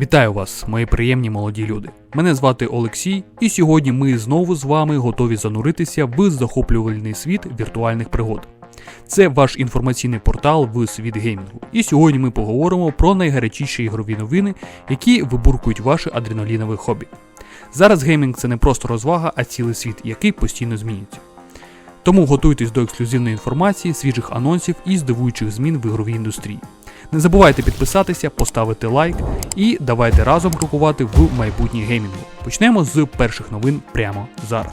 Вітаю вас, мої приємні молоді люди. Мене звати Олексій, і сьогодні ми знову з вами готові зануритися в захоплювальний світ віртуальних пригод. Це ваш інформаційний портал в світ геймінгу. І сьогодні ми поговоримо про найгарячіші ігрові новини, які вибуркують ваше адреналінове хобі. Зараз геймінг це не просто розвага, а цілий світ, який постійно змінюється. Тому готуйтесь до ексклюзивної інформації, свіжих анонсів і здивуючих змін в ігровій індустрії. Не забувайте підписатися, поставити лайк і давайте разом крокувати в майбутнє геймінгу. Почнемо з перших новин прямо зараз.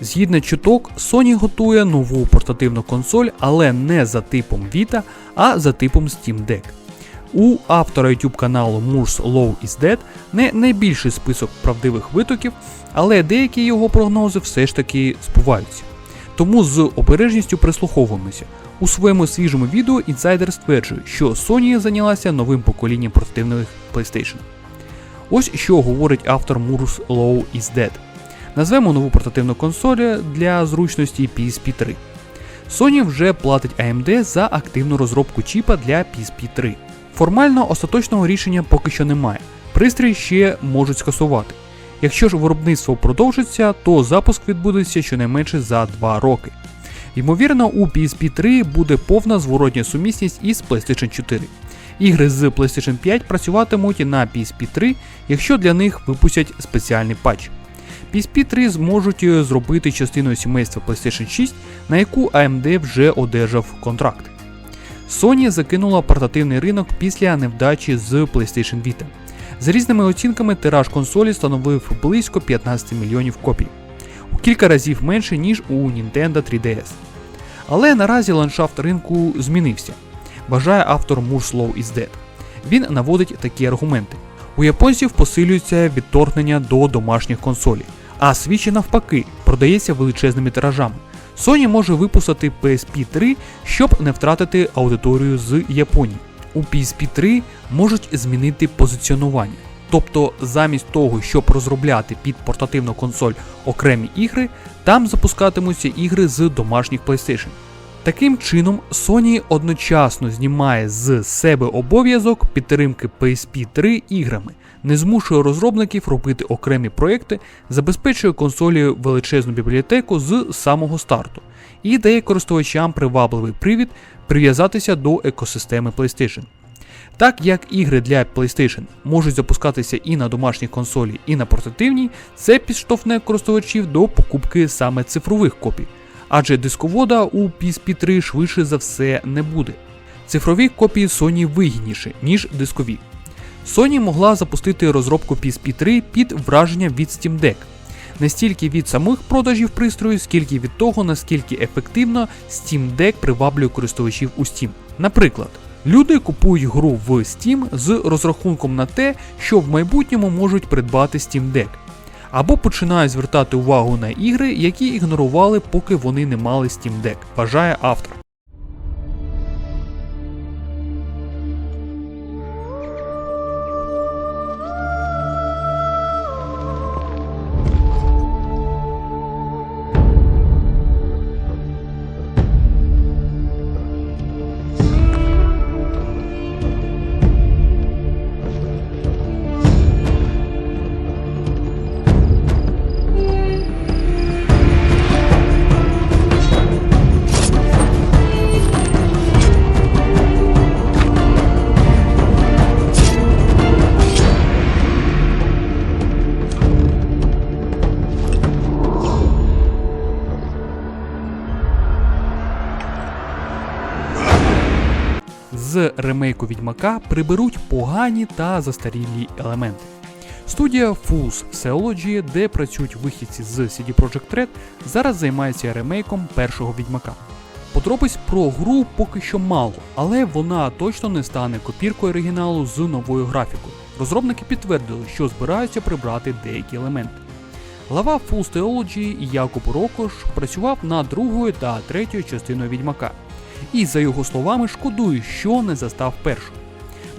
Згідно чуток, Sony готує нову портативну консоль, але не за типом Vita, а за типом Steam Deck. У автора YouTube каналу Moore's Law is Dead не найбільший список правдивих витоків, але деякі його прогнози все ж таки збуваються. Тому з обережністю прислуховуємося. У своєму свіжому відео інсайдер стверджує, що Sony зайнялася новим поколінням портативних PlayStation. Ось що говорить автор Moore's Law is Dead. Назвемо нову портативну консоль для зручності PSP 3. Sony вже платить AMD за активну розробку чіпа для PSP 3. Формально остаточного рішення поки що немає. Пристрій ще можуть скасувати. Якщо ж виробництво продовжиться, то запуск відбудеться щонайменше за 2 роки. Ймовірно, у PSP 3 буде повна зворотня сумісність із PlayStation 4. Ігри з PlayStation 5 працюватимуть на PSP 3, якщо для них випустять спеціальний патч. PSP 3 зможуть зробити частиною сімейства PlayStation 6, на яку AMD вже одержав контракт. Sony закинула портативний ринок після невдачі з PlayStation Vita. За різними оцінками, тираж консолі становив близько 15 мільйонів копій, у кілька разів менше, ніж у Nintendo 3DS. Але наразі ландшафт ринку змінився, вважає автор Moore's Law is Dead. Він наводить такі аргументи. У японців посилюється відторгнення до домашніх консолей, а свічі навпаки продається величезними тиражами. Sony може випустити PSP 3, щоб не втратити аудиторію з Японії. У PSP 3 можуть змінити позиціонування. Тобто, замість того, щоб розробляти під портативну консоль окремі ігри, там запускатимуться ігри з домашніх PlayStation. Таким чином, Sony одночасно знімає з себе обов'язок підтримки PSP 3 іграми, не змушує розробників робити окремі проекти, забезпечує консолі величезну бібліотеку з самого старту. І дає користувачам привабливий привід прив'язатися до екосистеми PlayStation. Так як ігри для PlayStation можуть запускатися і на домашній консолі, і на портативній, це підштовхне користувачів до покупки саме цифрових копій, адже дисковода у PSP 3 швидше за все не буде. Цифрові копії Sony вигідніші, ніж дискові. Sony могла запустити розробку PSP 3 під враження від Steam Deck. Не стільки від самих продажів пристрою, скільки від того, наскільки ефективно Steam Deck приваблює користувачів у Steam. Наприклад, люди купують гру в Steam з розрахунком на те, що в майбутньому можуть придбати Steam Deck, або починають звертати увагу на ігри, які ігнорували, поки вони не мали Steam Deck, вважає автор. Відьмака приберуть погані та застарілі елементи. Студія Fools Theology, де працюють вихідці з CD Projekt Red, зараз займається ремейком першого відьмака. Подробиць про гру поки що мало, але вона точно не стане копіркою оригіналу з новою графікою. Розробники підтвердили, що збираються прибрати деякі елементи. Глава Fools Theology Якуб Рокош працював над другою та третьою частиною відьмака і, за його словами, шкодую, що не застав першу.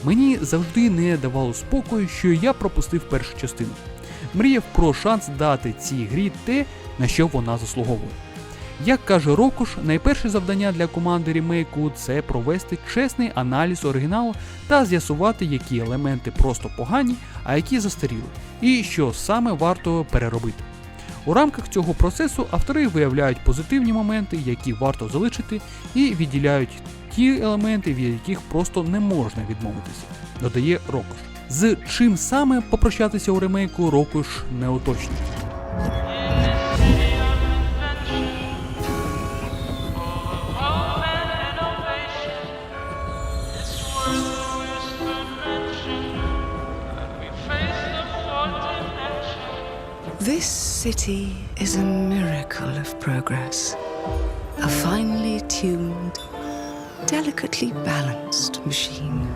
Мені завжди не давало спокою, що я пропустив першу частину. Мріяв про шанс дати цій грі те, на що вона заслуговує. Як каже Рокуш, найперше завдання для команди ремейку це провести чесний аналіз оригіналу та з'ясувати, які елементи просто погані, а які застаріли, і що саме варто переробити. У рамках цього процесу автори виявляють позитивні моменти, які варто залишити, і відділяють ті елементи, від яких просто не можна відмовитися, додає Рокош. З чим саме попрощатися у ремейку Рокош не уточнює. City is a miracle of progress. A finely tuned, delicately balanced machine.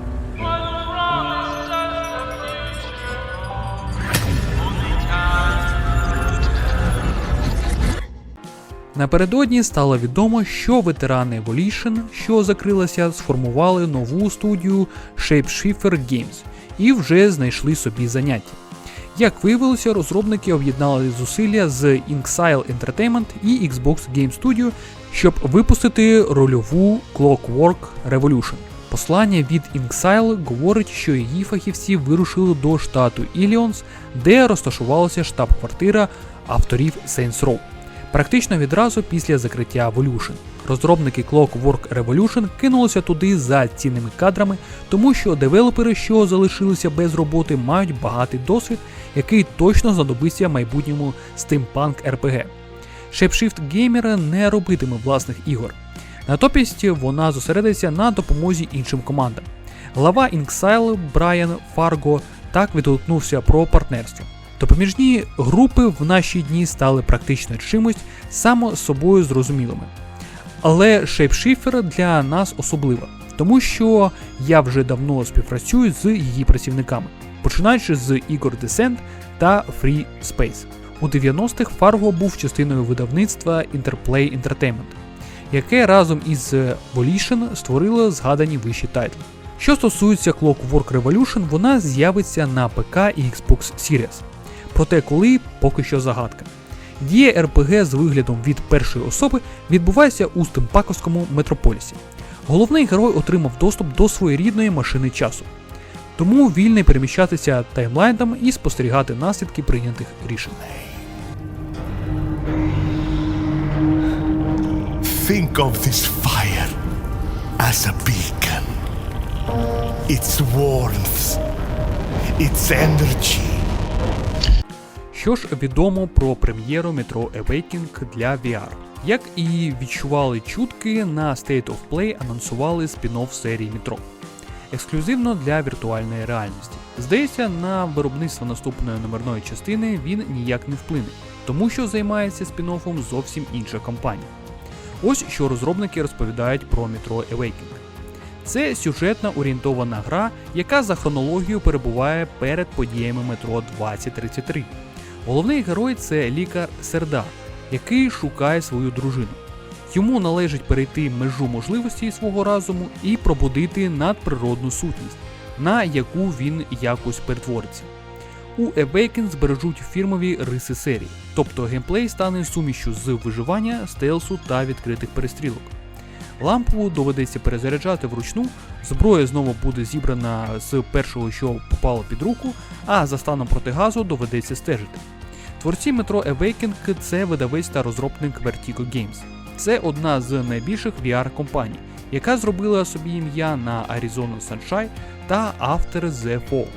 Напередодні стало відомо, що ветерани Evolution, що закрилася, сформували нову студію Shapeshifter Games і вже знайшли собі заняття. Як виявилося, розробники об'єднали зусилля з Inxile Entertainment і Xbox Game Studio, щоб випустити рольову Clockwork Revolution. Послання від Inxile говорить, що її фахівці вирушили до штату Іліонс, де розташувалася штаб-квартира авторів Saints Row. Практично відразу після закриття Evolution. Розробники Clockwork Revolution кинулися туди за цінними кадрами, тому що девелопери, що залишилися без роботи, мають багатий досвід, який точно знадобиться майбутньому Steampunk RPG. Shapeshift Gamer не робитиме власних ігор. Натомість вона зосередиться на допомозі іншим командам. Глава Inxile Брайан Фарго так відгукнувся про партнерство. Допоміжні групи в наші дні стали практично чимось само собою зрозумілими. Але Shapeshifter для нас особлива, тому що я вже давно співпрацюю з її працівниками, починаючи з ігор Descent та Free Space. У 90-х Fargo був частиною видавництва Interplay Entertainment, яке разом із Volition створило згадані вищі тайтли. Що стосується Clockwork Revolution, вона з'явиться на ПК і Xbox Series. Проте коли поки що загадка. Дія РПГ з виглядом від першої особи відбувається у стимпаковському метрополісі. Головний герой отримав доступ до своєрідної машини часу, тому вільний переміщатися таймлайном і спостерігати наслідки прийнятих рішень. Think of this fire as a beacon. Its warmth, its energy. Що ж відомо про прем'єру Metro Awakening для VR? Як і відчували чутки, на State of Play анонсували спін-офф серії Metro. Ексклюзивно для віртуальної реальності. Здається, на виробництво наступної номерної частини він ніяк не вплине, тому що займається спін-оффом зовсім інша компанія. Ось що розробники розповідають про Metro Awakening. Це сюжетна орієнтована гра, яка за хронологією перебуває перед подіями Метро 2033. Головний герой це лікар Сердар, який шукає свою дружину. Йому належить перейти межу можливостей свого разуму і пробудити надприродну сутність, на яку він якось перетвориться. У Awaken збережуть фірмові риси серії, тобто геймплей стане сумішю з виживання, стелсу та відкритих перестрілок. Лампу доведеться перезаряджати вручну, зброя знову буде зібрана з першого, що попало під руку, а за станом протигазу доведеться стежити. Творці Metro Awakening – це видавець та розробник Vertigo Games. Це одна з найбільших VR-компаній, яка зробила собі ім'я на Arizona Sunshine та After the Fall.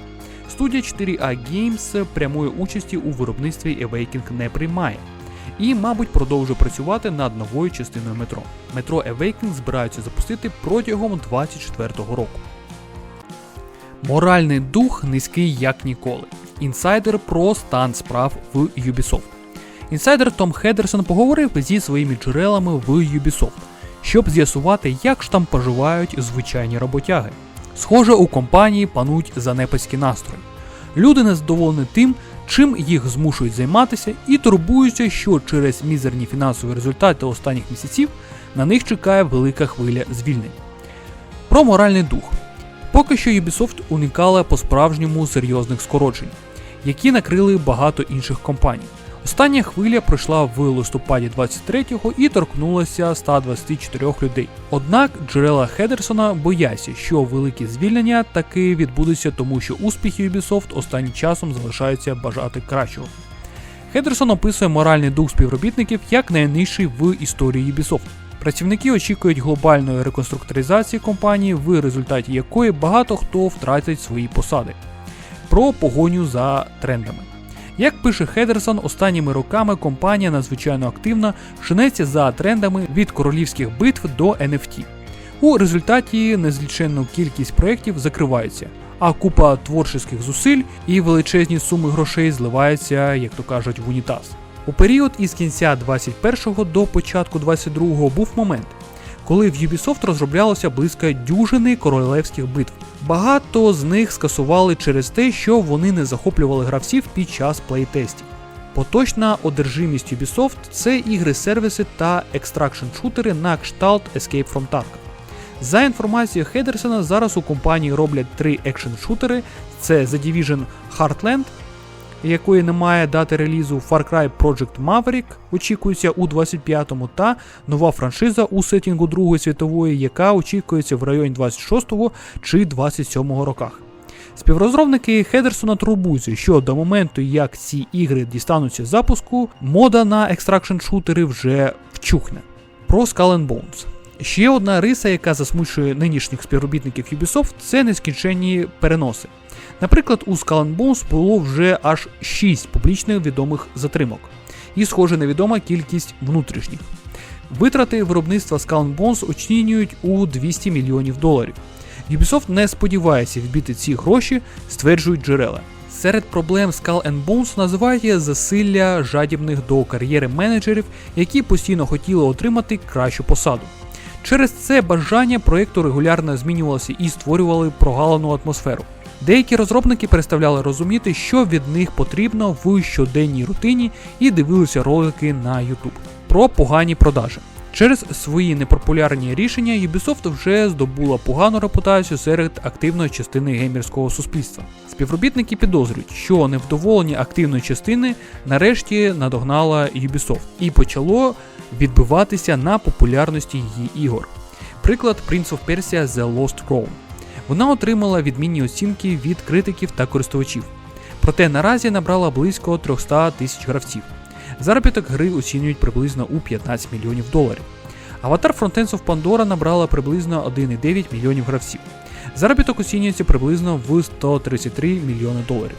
Студія 4A Games прямої участі у виробництві Awakening не приймає. І, мабуть, продовжує працювати над новою частиною метро. Метро Awakening збираються запустити протягом 2024 року. Моральний дух низький як ніколи. Інсайдер про стан справ в Ubisoft. Інсайдер Том Хедерсон поговорив зі своїми джерелами в Ubisoft, щоб з'ясувати, як ж там поживають звичайні роботяги. Схоже, у компанії панують занепаські настрої. Люди незадоволені тим, чим їх змушують займатися, і турбуються, що через мізерні фінансові результати останніх місяців на них чекає велика хвиля звільнень. Про моральний дух. Поки що Ubisoft уникала по-справжньому серйозних скорочень, які накрили багато інших компаній. Остання хвиля пройшла в листопаді 23-го і торкнулася 124 людей. Однак джерела Хедерсона бояться, що великі звільнення таки відбудуться, тому що успіхи Ubisoft останнім часом залишаються бажати кращого. Хедерсон описує моральний дух співробітників як найнижчий в історії Ubisoft. Працівники очікують глобальної реконструкторизації компанії, в результаті якої багато хто втратить свої посади. Про погоню за трендами. Як пише Хедерсон, останніми роками компанія надзвичайно активно шинеться за трендами від королівських битв до NFT. У результаті незліченну кількість проєктів закриваються, а купа творчих зусиль і величезні суми грошей зливаються, як то кажуть, в унітаз. У період із кінця 21-го до початку 22-го був момент, коли в Ubisoft розроблялося близько дюжини королевських битв. Багато з них скасували через те, що вони не захоплювали гравців під час плейтестів. Поточна одержимість Ubisoft це ігри-сервіси та екстракшн-шутери на кшталт Escape from Tarkov. За інформацією Хедерсона, зараз у компанії роблять три екшн-шутери: це The Division Heartland, якої немає дати релізу Far Cry Project Maverick, очікується у 25-му, та нова франшиза у сетінгу Другої світової, яка очікується в районі 26-го чи 27-го роках. Співрозробники Хедерсона турбуються, що до моменту, як ці ігри дістануться запуску, мода на екстракшн шутери вже вчухне. Про Skull and Bones. Ще одна риса, яка засмучує нинішніх співробітників Ubisoft, це нескінченні переноси. Наприклад, у Skull Bones було вже аж 6 публічно відомих затримок, і, схоже, невідома кількість внутрішніх. Витрати виробництва Skull Bones оцінюють у 200 мільйонів доларів. Ubisoft не сподівається вбити ці гроші, стверджують джерела. Серед проблем Skull Bones називають засилля жадібних до кар'єри менеджерів, які постійно хотіли отримати кращу посаду. Через це бажання проєкту регулярно змінювалося і створювали прогалену атмосферу. Деякі розробники переставляли розуміти, що від них потрібно в щоденній рутині, і дивилися ролики на YouTube. Про погані продажі. Через свої непопулярні рішення Ubisoft вже здобула погану репутацію серед активної частини геймерського суспільства. Співробітники підозрюють, що невдоволення активної частини нарешті надогнала Ubisoft і почало відбиватися на популярності її ігор. Приклад Prince of Persia The Lost Crown. Вона отримала відмінні оцінки від критиків та користувачів. Проте наразі набрала близько 300 тисяч гравців. Заробіток гри оцінюють приблизно у 15 мільйонів доларів. Аватар Frontends of Pandora набрала приблизно 1,9 мільйонів гравців. Заробіток оцінюється приблизно в 133 мільйони доларів.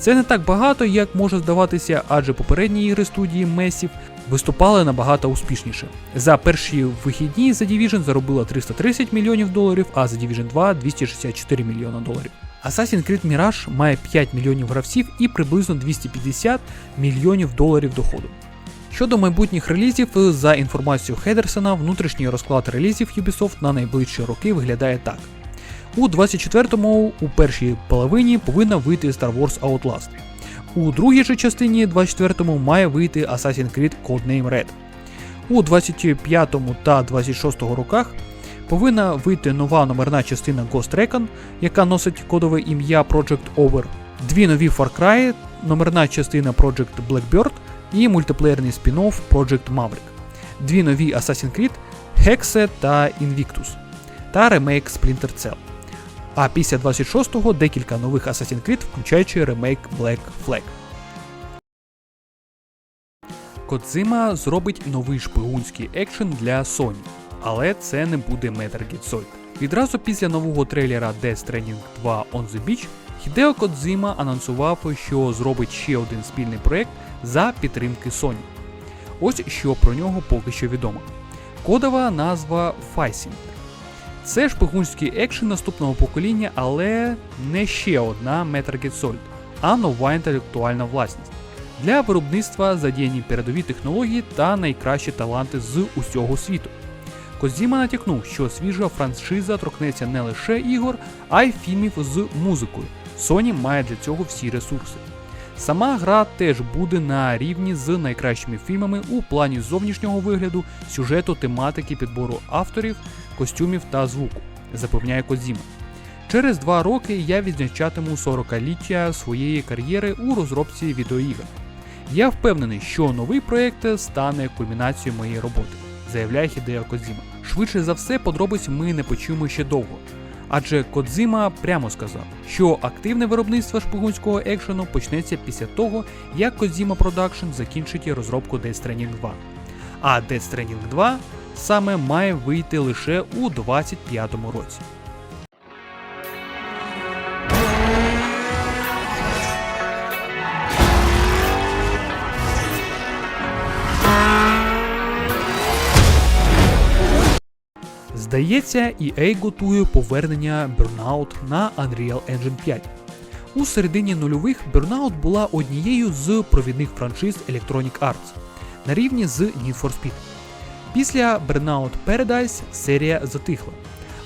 Це не так багато, як може здаватися, адже попередні ігри студії Massive виступали набагато успішніше. За перші вихідні The Division заробила 330 мільйонів доларів, а The Division 2 264 мільйона доларів. Assassin's Creed Mirage має 5 мільйонів гравців і приблизно 250 мільйонів доларів доходу. Щодо майбутніх релізів, за інформацією Хедерсона, внутрішній розклад релізів Ubisoft на найближчі роки виглядає так. У 24-му у першій половині повинна вийти Star Wars Outlast. У другій же частині 24-му має вийти Assassin's Creed Codename Red. У 25-му та 26-го роках повинна вийти нова номерна частина Ghost Recon, яка носить кодове ім'я Project Over, дві нові Far Cry, номерна частина Project Blackbird і мультиплеєрний спін-офф Project Maverick, дві нові Assassin's Creed Hexe та Invictus та ремейк Splinter Cell. А після 26-го декілька нових Assassin's Creed, включаючи ремейк Black Flag. Кодзима зробить новий шпигунський екшен для Sony, але це не буде Metal Gear Solid. Відразу після нового трейлера Death Stranding 2 On the Beach Хідео Кодзима анонсував, що зробить ще один спільний проект за підтримки Sony. Ось що про нього поки що відомо. Кодова назва Файсінг. Це шпигунський екшен наступного покоління, але не ще одна Metal Gear Solid, а нова інтелектуальна власність. Для виробництва задіяні передові технології та найкращі таланти з усього світу. Козіма натякнув, що свіжа франшиза торкнеться не лише ігор, а й фільмів з музикою. Sony має для цього всі ресурси. Сама гра теж буде на рівні з найкращими фільмами у плані зовнішнього вигляду, сюжету, тематики, підбору авторів, костюмів та звуку, запевняє Козіма. Через два роки я відзначатиму 40-ліття своєї кар'єри у розробці відеоігр. Я впевнений, що новий проєкт стане кульмінацією моєї роботи, заявляє Хідео Кодзіма. Швидше за все, подробиць ми не почуємо ще довго. Адже Кодзима прямо сказав, що активне виробництво шпигунського екшену почнеться після того, як Kojima Production закінчить розробку Death Stranding 2. А Death Stranding 2 саме має вийти лише у 2025 році. Здається, EA готує повернення Burnout на Unreal Engine 5. У середині нульових Burnout була однією з провідних франшиз Electronic Arts на рівні з Need for Speed. Після Burnout Paradise серія затихла,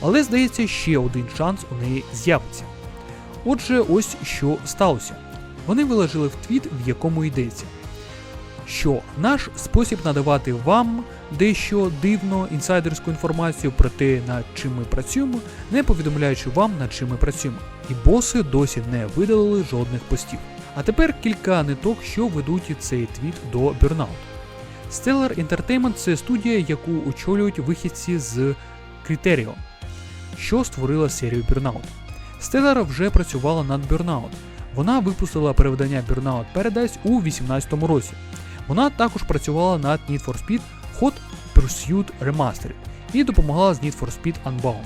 але здається, ще один шанс у неї з'явиться. Отже, ось що сталося. Вони виложили в твіт, в якому йдеться, що наш спосіб надавати вам дещо дивно інсайдерську інформацію про те, над чим ми працюємо, не повідомляючи вам, над чим ми працюємо. І боси досі не видалили жодних постів. А тепер кілька ниток, що ведуть цей твіт до Burnout. Stellar Entertainment – це студія, яку очолюють вихідці з Criterion, що створила серію Burnout. Stellar вже працювала над Burnout. Вона випустила переведення Burnout Paradise у 2018 році. Вона також працювала над Need for Speed Hot Pursuit Remastered і допомагала з Need for Speed Unbound.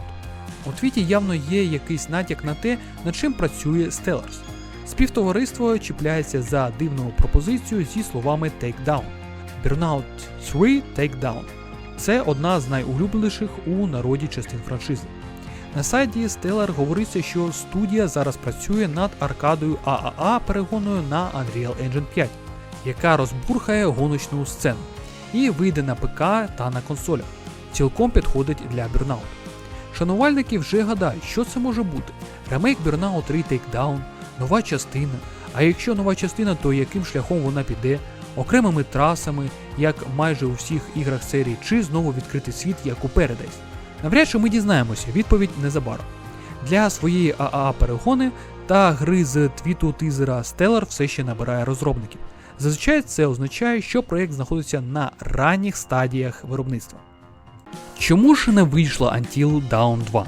У твіті явно є якийсь натяк на те, над чим працює Stellars. Співтовариство чіпляється за дивну пропозицію зі словами Takedown. Burnout 3 Takedown. Це одна з найулюбленіших у народі частин франшизи. На сайті Stellar говориться, що студія зараз працює над аркадою AAA перегоною на Unreal Engine 5, яка розбурхає гоночну сцену і вийде на ПК та на консолях. Цілком підходить для Burnout. Шанувальники вже гадають, що це може бути: ремейк Burnout 3 Takedown, нова частина. А якщо нова частина, то яким шляхом вона піде, окремими трасами, як майже у всіх іграх серії, чи знову відкритий світ, як у Paradise? Навряд чи ми дізнаємося, відповідь незабаром. Для своєї АА перегони та гри з твіту тизера Stellar все ще набирає розробників. Зазвичай це означає, що проєкт знаходиться на ранніх стадіях виробництва. Чому ж не вийшла Until Dawn 2?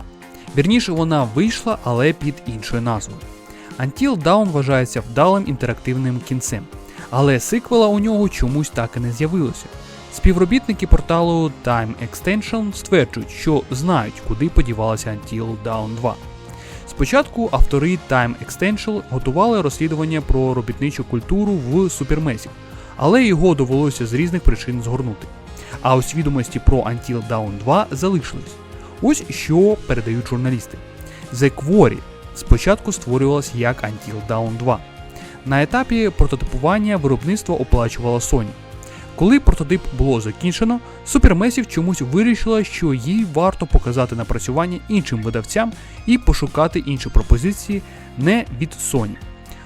Вірніше, вона вийшла, але під іншою назвою. Until Dawn вважається вдалим інтерактивним кінцем, але сиквела у нього чомусь так і не з'явилося. Співробітники порталу Time Extension стверджують, що знають, куди подівалася Until Dawn 2. Спочатку автори Time Extension готували розслідування про робітничу культуру в Супермесі, але його довелося з різних причин згорнути. А ось відомості про Until Dawn 2 залишились. Ось що передають журналісти. The Quarry спочатку створювалась як Until Dawn 2. На етапі прототипування виробництво оплачувала Sony. Коли прототип було закінчено, Supermassive чомусь вирішила, що їй варто показати напрацювання іншим видавцям і пошукати інші пропозиції не від Sony.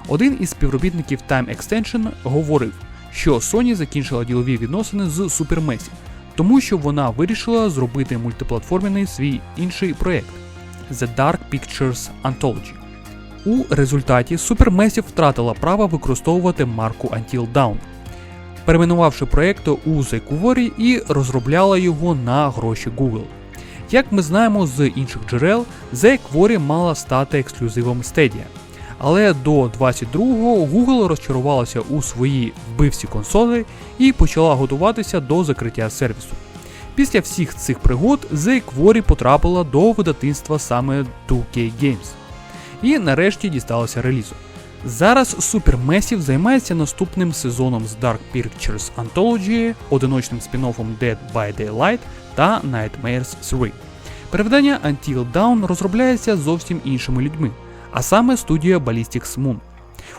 Один із співробітників Time Extension говорив, що Sony закінчила ділові відносини з Supermassive, тому що вона вирішила зробити мультиплатформений свій інший проєкт The Dark Pictures Anthology. У результаті Supermassive втратила право використовувати марку Until Dawn перейменувавши проєкт у Quarry і розробляла його на гроші Google. Як ми знаємо з інших джерел, Quarry мала стати ексклюзивом Stadia. Але до 22-го Google розчарувалася у своїй вбивці консолі і почала готуватися до закриття сервісу. Після всіх цих пригод Quarry потрапила до видавництва саме 2K Games. І нарешті дісталася релізу. Зараз Supermassive займається наступним сезоном з Dark Pictures Anthology, одиночним спін-оффом Dead by Daylight та Nightmares 3. Переведення Until Dawn розробляється зовсім іншими людьми, а саме студія Ballistics Moon.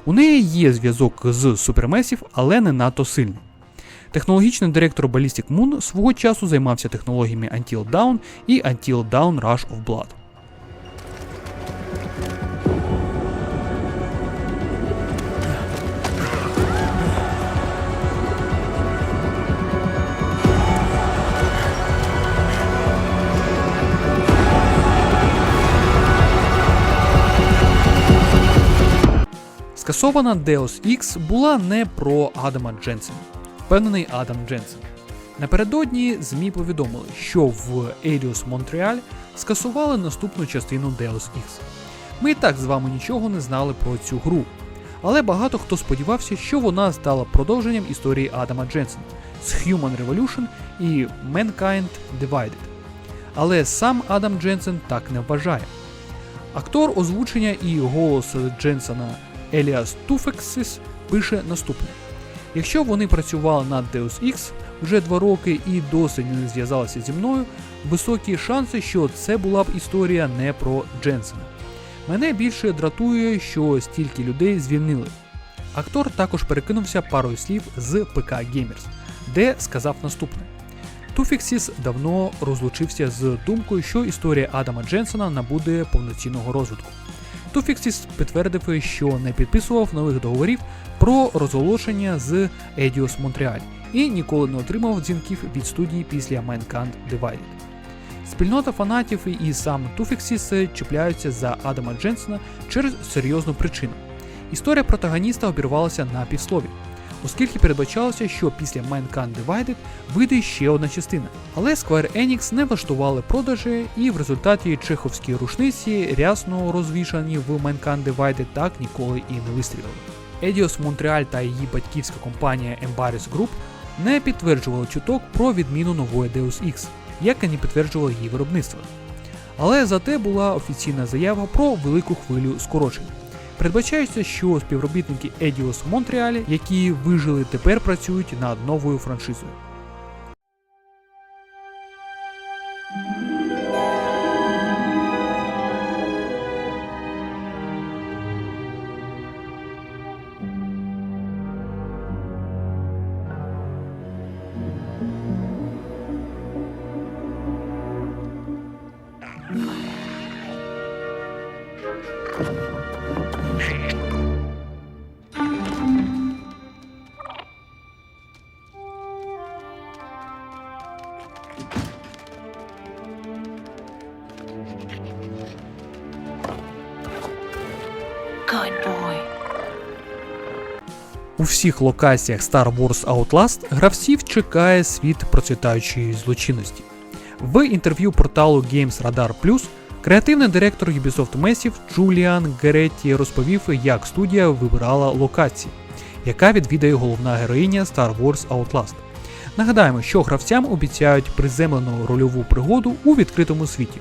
У неї є зв'язок з Supermassive, але не надто сильний. Технологічний директор Ballistic Moon свого часу займався технологіями Until Dawn і Until Dawn Rush of Blood. Скасована Deus Ex була не про Адама Дженсена, впевнений Адам Дженсен. Напередодні ЗМІ повідомили, що в Eidos Montreal скасували наступну частину Deus Ex. Ми і так з вами нічого не знали про цю гру, але багато хто сподівався, що вона стала продовженням історії Адама Дженсена з Human Revolution і Mankind Divided. Але сам Адам Дженсен так не вважає. Актор озвучення і голос Дженсена Еліас Туфексис пише наступне: якщо вони працювали над Deus Ex вже два роки і досі не зв'язалися зі мною, високі шанси, що це була б історія не про Дженсена. Мене більше дратує, що стільки людей звільнили. Актор також перекинувся парою слів з ПК Gamers, де сказав наступне. Туфіксіс давно розлучився з думкою, що історія Адама Дженсона набуде повноцінного розвитку. Туфіксіс підтвердив, що не підписував нових договорів про розголошення з Eidos Montreal і ніколи не отримав дзвінків від студії після Mankind Divided. Спільнота фанатів і сам Туфіксіс чіпляються за Адама Дженсона через серйозну причину. Історія протагоніста обірвалася на півслові, оскільки передбачалося, що після Mankind Divided вийде ще одна частина. Але Square Enix не влаштували продажі, і в результаті чеховські рушниці, рясно розвішані в Mankind Divided, так ніколи і не вистрілили. Eidos Montreal та її батьківська компанія Embarrass Group не підтверджували чуток про відміну нової Deus Ex, як і не підтверджувало її виробництво. Але зате була офіційна заява про велику хвилю скорочень. Передбачається, що співробітники Едіос в Монреалі, які вижили, тепер працюють над новою франшизою. Всіх локаціях Star Wars Outlast гравців чекає світ процвітаючої злочинності. В інтерв'ю порталу Games Radar Plus креативний директор Ubisoft Massive Джуліан Геретті розповів, як студія вибирала локації, яка відвідає головна героїня Star Wars Outlast. Нагадаємо, що гравцям обіцяють приземлену рольову пригоду у відкритому світі.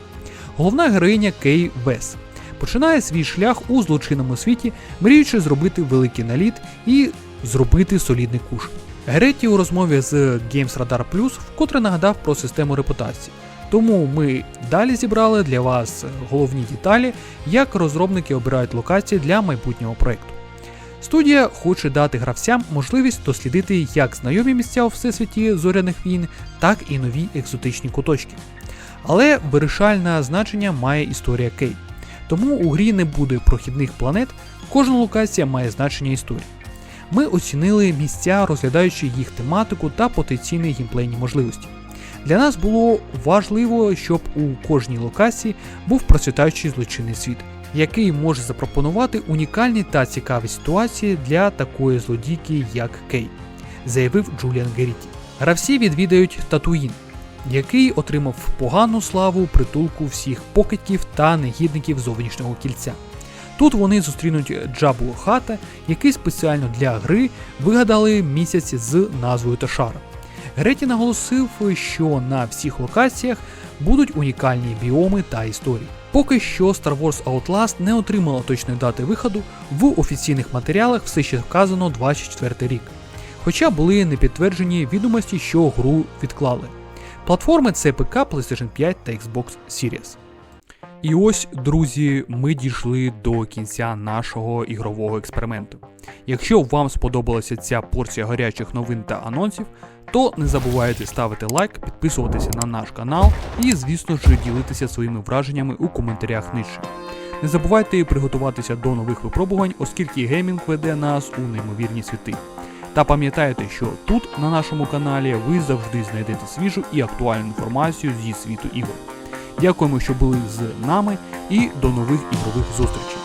Головна героїня Кей Вес починає свій шлях у злочинному світі, мріючи зробити великий наліт і зробити солідний куш. Геретті у розмові з Games Radar Plus вкотре нагадав про систему репутації. Тому ми далі зібрали для вас головні деталі, як розробники обирають локації для майбутнього проєкту. Студія хоче дати гравцям можливість дослідити як знайомі місця у всесвіті зоряних війн, так і нові екзотичні куточки. Але вирішальне значення має історія Кей. Тому у грі не буде прохідних планет, кожна локація має значення історії. Ми оцінили місця, розглядаючи їх тематику та потенційні геймплейні можливості. Для нас було важливо, щоб у кожній локації був процвітаючий злочинний світ, який може запропонувати унікальні та цікаві ситуації для такої злодійки, як Кей, заявив Джуліан Геріті. Гравці відвідають Татуїн, який отримав погану славу притулку всіх покидьків та негідників зовнішнього кільця. Тут вони зустрінуть Джабу Хата, який спеціально для гри вигадали місяць з назвою Ташара. Греті наголосив, що на всіх локаціях будуть унікальні біоми та історії. Поки що Star Wars Outlast не отримала точної дати виходу, в офіційних матеріалах все ще вказано 24 рік. Хоча були непідтверджені відомості, що гру відклали. Платформи це ПК, PlayStation 5 та Xbox Series. І ось, друзі, ми дійшли до кінця нашого ігрового експерименту. Якщо вам сподобалася ця порція гарячих новин та анонсів, то не забувайте ставити лайк, підписуватися на наш канал і, звісно ж, ділитися своїми враженнями у коментарях нижче. Не забувайте приготуватися до нових випробувань, оскільки геймінг веде нас у неймовірні світи. Та пам'ятайте, що тут, на нашому каналі, ви завжди знайдете свіжу і актуальну інформацію зі світу ігор. Дякуємо, що були з нами, і до нових ігрових зустрічей.